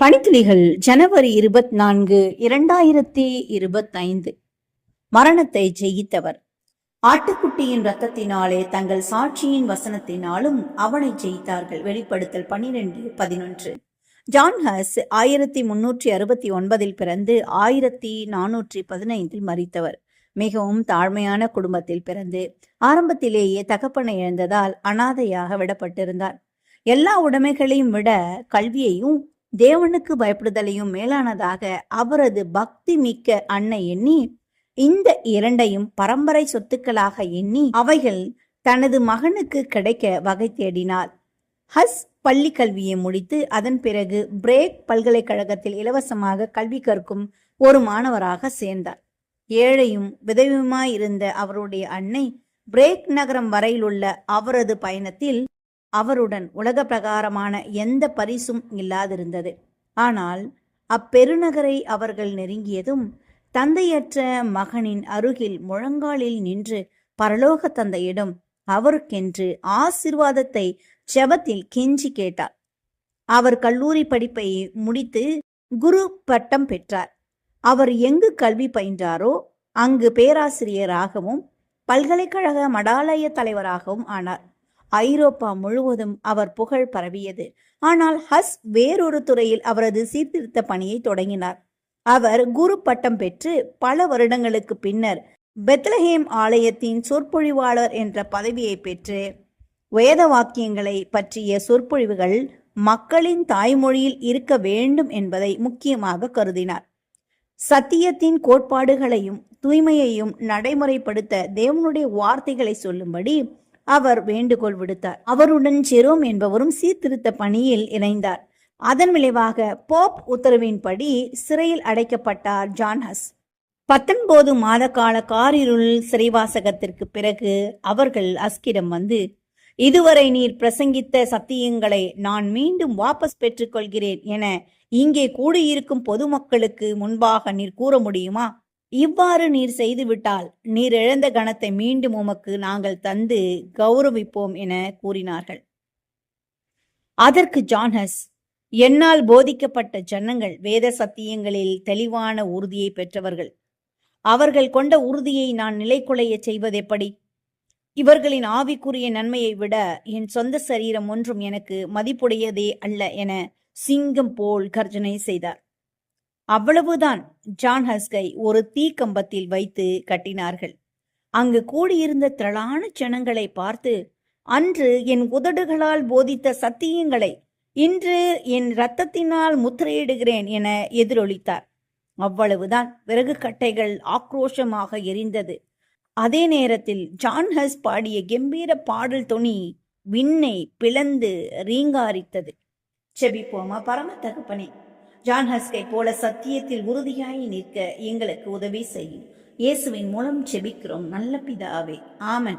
பனித்துளிகள் ஜனவரி இருபத்தி நான்கு இரண்டாயிரத்தி இருபத்தைந்து. மரணத்தை ஜெயித்தவர். ஆட்டுக்குட்டியின் ரத்தத்தினாலே தங்கள் சாட்சியின் வசனத்தினாலும் அவனை ஜெயித்தார்கள். வெளிப்படுத்தல் பனிரெண்டு பதினொன்று. ஜான் ஹஸ் ஆயிரத்தி முன்னூற்றி அறுபத்தி ஒன்பதில் பிறந்து ஆயிரத்தி நானூற்றி பதினைந்தில் மறித்தவர். மிகவும் தாழ்மையான குடும்பத்தில் பிறந்து ஆரம்பத்திலேயே தகப்பனை இழந்ததால் அனாதையாக விடப்பட்டிருந்தார். எல்லா உடைமைகளையும் விட கல்வியையும் தேவனுக்கு பயப்படுதலையும் மேலானதாக அவரது பக்தி மிக்க அன்னை எண்ணி இந்த இரண்டையும் பரம்பரை சொத்துக்களாக எண்ணி அவைகள் தனது மகனுக்கு கிடைக்க வகை தேடினார் ஹஸ் பள்ளி கல்வியை முடித்து அதன் பிறகு பிரேக் பல்கலைக்கழகத்தில் இலவசமாக கல்வி கற்கும் ஒரு மாணவராக சேர்ந்தார். ஏழையும் விதவியுமாயிருந்த அவருடைய அன்னை பிரேக் நகரம் வரையிலுள்ள அவரது பயணத்தில் அவருடன் உலக பிரகாரமான எந்த பரிசும் இல்லாதிருந்தது. ஆனால் அப்பெருநகரை அவர்கள் நெருங்கியதும் தந்தையற்ற மகனின் அருகில் முழங்காலில் நின்று பரலோக தந்தையிடம் அவருக்கென்று ஆசிர்வாதத்தை ஜெபத்தில் கெஞ்சி கேட்டார். அவர் கல்லூரி படிப்பை முடித்து குரு பட்டம் பெற்றார். அவர் எங்கு கல்வி பயின்றாரோ அங்கு பேராசிரியராகவும் பல்கலைக்கழக மடாலய தலைவராகவும் ஆனார். ஐரோப்பா முழுவதும் அவர் புகழ் பரவியது. ஆனால் ஹஸ் வேறொரு துறையில் அவரது சீர்திருத்த பணியை தொடங்கினார். அவர் குரு பட்டம் பெற்று பல வருடங்களுக்கு பின்னர் பெத்லஹேம் ஆலயத்தின் சொற்பொழிவாளர் என்ற பதவியை பெற்று வேத வாக்கியங்களை பற்றிய சொற்பொழிவுகள் மக்களின் தாய்மொழியில் இருக்க வேண்டும் என்பதை முக்கியமாக கருதினார். சத்தியத்தின் கோட்பாடுகளையும் தூய்மையையும் நடைமுறைப்படுத்த தேவனுடைய வார்த்தைகளை சொல்லும்படி அவர் வேண்டுகோள் விடுத்தார். அவருடன் ஜெரோம் என்பவரும் சீர்திருத்த பணியில் இணைந்தார். அதன் விளைவாக போப் உத்தரவின்படி சிறையில் அடைக்கப்பட்டார் ஜான்ஹஸ். பத்தொன்பது மாத கால காரிருள் சிறைவாசகத்திற்கு பிறகு அவர்கள் அஸ்கிடம் வந்து இதுவரை நீர் பிரசங்கித்த சத்தியங்களை நான் மீண்டும் வாபஸ் பெற்றுக்கொள்கிறேன் என இங்கே கூடியிருக்கும் பொதுமக்களுக்கு முன்பாக நீர் கூற முடியுமா? இவ்வாறு நீர் செய்துவிட்டால் நீர் இழந்த கணத்தை மீண்டும் உமக்கு நாங்கள் தந்து கௌரவிப்போம் என கூறினார்கள். அதற்கு ஜான்ஹஸ் என்னால் போதிக்கப்பட்ட ஜனங்கள் வேத சத்தியங்களில் தெளிவான உறுதியை பெற்றவர்கள். அவர்கள் கொண்ட உறுதியை நான் நிலைக்குலைய செய்வதெப்படி இவர்களின் ஆவிக்குரிய நன்மையை விட என் சொந்த சரீரம் ஒன்றும் எனக்கு மதிப்புடையதே அல்ல என சிங்கம் போல் கர்ஜனை செய்தார். அவ்வளவுதான் ஜான் ஹஸ்கை ஒரு தீக்கம்பத்தில் வைத்து கட்டினார்கள். அங்கு கூடியிருந்த திரளான ஜனங்களை பார்த்து அன்று என் உதடுகளால் போதித்த சத்தியங்களை இன்று என் இரத்தத்தினால் முத்திரையிடுகிறேன் என எதிரொலித்தார். அவ்வளவுதான் விறகு கட்டைகள் ஆக்ரோஷமாக எரிந்தது. அதே நேரத்தில் ஜான் ஹஸ் பாடிய கம்பீர பாடல் தொனி விண்ணை பிளந்து ரீங்காரித்தது. செபிப்போமா பரம தகப்பனே? ஜான் ஹஸ்கை போல சத்தியத்தில் உறுதியாய் நிற்க எங்களுக்கு உதவி செய்யும். இயேசுவின் மூலம் செபிக்கிறோம். நல்ல பிதாவே. ஆமன்.